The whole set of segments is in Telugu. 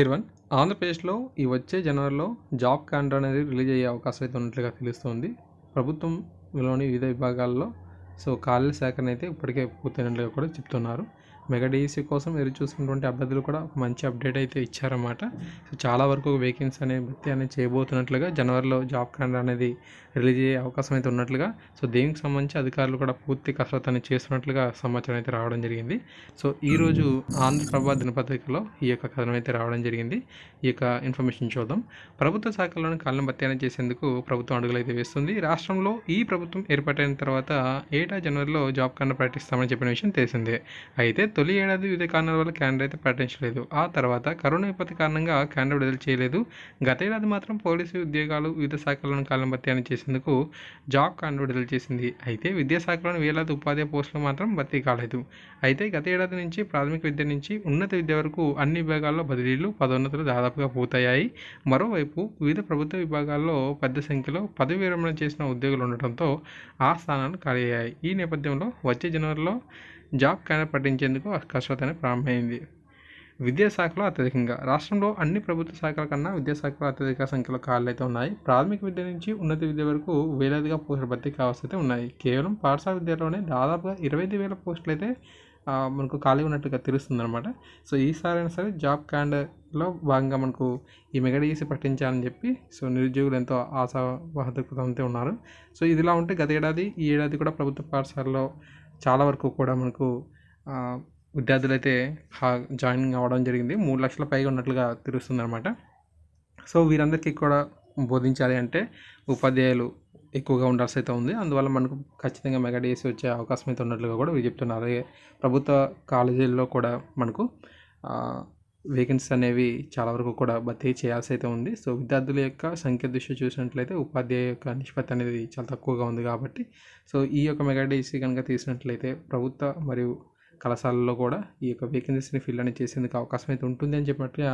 ఇర్వన్ ఆంధ్రప్రదేశ్లో ఈ వచ్చే జనవరిలో జాబ్ క్యాలెండర్ అనేది రిలీజ్ అయ్యే అవకాశం అయితే ఉన్నట్లుగా తెలుస్తుంది. ప్రభుత్వంలోని వివిధ విభాగాల్లో సో ఖాళీల సేకరణ అయితే ఇప్పటికే పూర్తయినట్లుగా కూడా చెప్తున్నారు. మెగా డిఎస్సి కోసం ఎదురు చూసినటువంటి అభ్యర్థులు కూడా ఒక మంచి అప్డేట్ అయితే ఇచ్చారన్నమాట. సో చాలా వరకు వేకెన్సీ అనే భర్తీ అనేది చేయబోతున్నట్లుగా జనవరిలో జాబ్ క్యాలెండర్ అనేది రిలీజ్ అయ్యే అవకాశం అయితే ఉన్నట్లుగా సో దీనికి సంబంధించి అధికారులు కూడా పూర్తి కసరత్తు అనేది చేస్తున్నట్లుగా సమాచారం అయితే రావడం జరిగింది. సో ఈరోజు ఆంధ్రప్రభ దినపత్రికలో ఈ యొక్క కథనం అయితే రావడం జరిగింది. ఈ యొక్క ఇన్ఫర్మేషన్ చూద్దాం. ప్రభుత్వ శాఖల్లోని కాలం భర్తీ చేసేందుకు ప్రభుత్వం అడుగులు అయితే వేస్తుంది. రాష్ట్రంలో ఈ ప్రభుత్వం ఏర్పాటైన తర్వాత ఏటా జనవరిలో జాబ్ క్యాలెండర్ ప్రకటిస్తామని చెప్పిన విషయం తెలిసిందే. అయితే తొలి ఏడాది వివిధ కారణాల వల్ల క్యాలెండర్ అయితే ప్రకటించలేదు. ఆ తర్వాత కరోనా విపత్తి కారణంగా క్యాండర్ విడుదల చేయలేదు. గత ఏడాది మాత్రం పోలీసు ఉద్యోగాలు వివిధ శాఖలను కాలం భర్తీ అని చేసేందుకు జాబ్ క్యాలెండర్ విడుదల చేసింది. అయితే విద్యాశాఖలోని వేలాది ఉపాధ్యాయ పోస్టులు మాత్రం భర్తీ కాలేదు. అయితే గత ఏడాది నుంచి ప్రాథమిక విద్య నుంచి ఉన్నత విద్య వరకు అన్ని విభాగాల్లో బదిలీలు పదోన్నతులు దాదాపుగా పూర్తయ్యాయి. మరోవైపు వివిధ ప్రభుత్వ విభాగాల్లో పెద్ద సంఖ్యలో పదవి విరమణ చేసిన ఉద్యోగులు ఉండటంతో ఆ స్థానాలు ఖాళీ అయ్యాయి. ఈ నేపథ్యంలో వచ్చే జనవరిలో జాబ్ క్యాడర్ పట్టించేందుకు కసరత్తు ప్రారంభమైంది. విద్యాశాఖలో అత్యధికంగా. రాష్ట్రంలో అన్ని ప్రభుత్వ శాఖల కన్నా విద్యాశాఖలో అత్యధిక సంఖ్యలో ఖాళీలు అయితే ఉన్నాయి. ప్రాథమిక విద్య నుంచి ఉన్నత విద్య వరకు వేలాదిగా పోస్టులు భర్తీ కావాల్సి అయితే ఉన్నాయి. కేవలం పాఠశాల విద్యలోనే దాదాపుగా ఇరవై ఐదు వేల పోస్టులు అయితే మనకు ఖాళీ ఉన్నట్టుగా తెలుస్తుంది అనమాట సో ఈసారైనా సరే జాబ్ క్యాండర్లో భాగంగా మనకు ఈ మెగడీసి పట్టించాలని చెప్పి సో నిరుద్యోగులు ఎంతో ఆశావాహకతంతో ఉన్నారు. సో ఇదిలా ఉంటే గత ఏడాది ఈ ఏడాది కూడా ప్రభుత్వ పాఠశాలలో చాలా వరకు కూడా మనకు విద్యార్థులైతే విద్యార్థులు అయితే హా- అవ్వడం జరిగింది. మూడు లక్షల పైగా ఉన్నట్లుగా తెలుస్తుంది అనమాట సో వీరందరికీ కూడా బోధించాలి అంటే ఉపాధ్యాయులు ఎక్కువగా ఉండాల్సి అయితే ఉంది. అందువల్ల మనకు ఖచ్చితంగా మెగా డిఎస్సి వచ్చే అవకాశం అయితే ఉన్నట్లుగా కూడా వీరు చెప్తున్నారు. అలాగే ప్రభుత్వ కాలేజీల్లో కూడా మనకు వేకెన్సీస్ అనేవి చాలా వరకు కూడా భర్తీ చేయాల్సి అయితే ఉంది. సో విద్యార్థుల యొక్క సంఖ్య దృష్టి చూసినట్లయితే ఉపాధ్యాయ యొక్క నిష్పత్తి అనేది చాలా తక్కువగా ఉంది కాబట్టి సో ఈ యొక్క మెగాడీసీ కనుక తీసినట్లయితే ప్రభుత్వ మరియు కళాశాలలో కూడా ఈ యొక్క వేకెన్సీని ఫిల్ అనేది చేసేందుకు అవకాశం అయితే ఉంటుంది అని చెప్పినట్టుగా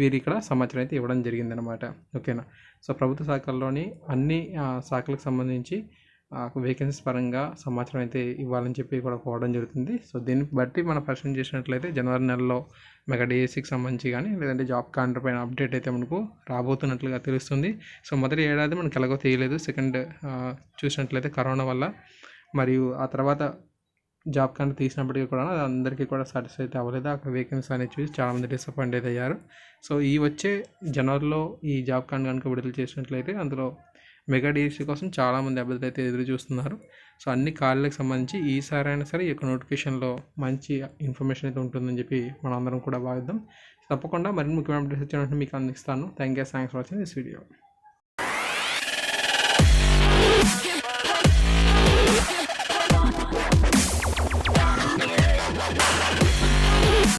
వీరు ఇక్కడ సమాచారం అయితే ఇవ్వడం జరిగిందనమాట ఓకేనా? సో ప్రభుత్వ శాఖల్లోని అన్ని శాఖలకు సంబంధించి వేకెన్సీస్ పరంగా సమాచారం అయితే ఇవ్వాలని చెప్పి కూడా కోవడం జరుగుతుంది. సో దీన్ని బట్టి మనం పరిశీలన చేసినట్లయితే జనవరి నెలలో మెగా డిఎస్సికి సంబంధించి కానీ లేదంటే జాబ్ కాంటర్ పైన అప్డేట్ అయితే మనకు రాబోతున్నట్లుగా తెలుస్తుంది. సో మొదటి ఏడాది మనకు ఎలాగో తెలియలేదు సెకండ్ చూసినట్లయితే కరోనా వల్ల. మరియు ఆ తర్వాత జాబ్ కానీ తీసినప్పటికీ కూడా అది అందరికీ కూడా సాటిస్ఫై అయితే అవ్వలేదు. అక్కడ వేకెన్సీ అనేది చూసి చాలామంది డిసప్పాయింట్ అయితే అయ్యారు. సో ఈ వచ్చే జనవరిలో ఈ జాబ్ కార్డ్ కనుక విడుదల చేసినట్లయితే అందులో మెగా డిఎస్సీ కోసం చాలామంది అభ్యర్థులు అయితే ఎదురు చూస్తున్నారు. సో అన్ని ఖాళీలకు సంబంధించి ఈసారి అయినా సరే ఈ యొక్క నోటిఫికేషన్లో మంచి ఇన్ఫర్మేషన్ అయితే ఉంటుందని చెప్పి మనందరం కూడా భావిద్దాం. తప్పకుండా మరిన్ని ముఖ్యమైన అప్డేట్స్ వచ్చినట్టు మీకు అందిస్తాను. Thank you thanks for watching this video.